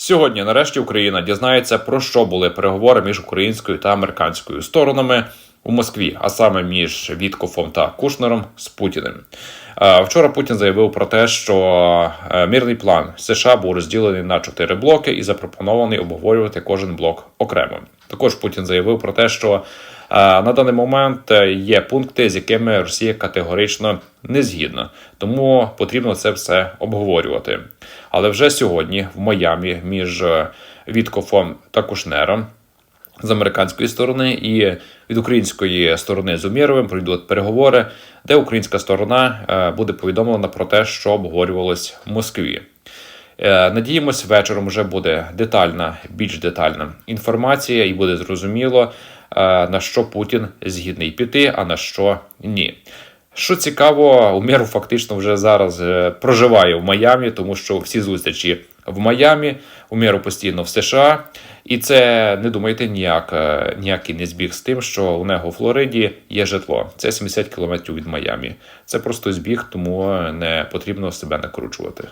Сьогодні, нарешті, Україна дізнається про що були переговори між українською та американською сторонами у Москві, а саме між Віткофом та Кушнером з Путіним. Е, Вчора Путін заявив про те, що е, мирний план США був розділений на чотири блоки і запропонований обговорювати кожен блок окремо. Також Путін заявив про те, що на даний момент е, є пункти, з якими Росія категорично не згідна, тому потрібно це все обговорювати. Але вже сьогодні в Майамі між е, Віткофом та Кушнером з американської сторони і від української сторони з Умєровим пройдуть переговори, де українська сторона е, буде повідомлена про те, що обговорювалось в Москві. Надіємось, вечором вже буде детальна, більш детальна інформація, і буде зрозуміло, на що Путін згідний піти, а на що ні. Що цікаво, Умєров фактично вже зараз е, проживає в Майамі, тому що всі зустрічі в Майамі, Умєров постійно в США. І це не думайте ніяк, е, ніякий не збіг з тим, що у нього в Флориді є житло. Це 70 кілометрів від Майамі. Це просто збіг, тому не потрібно себе накручувати.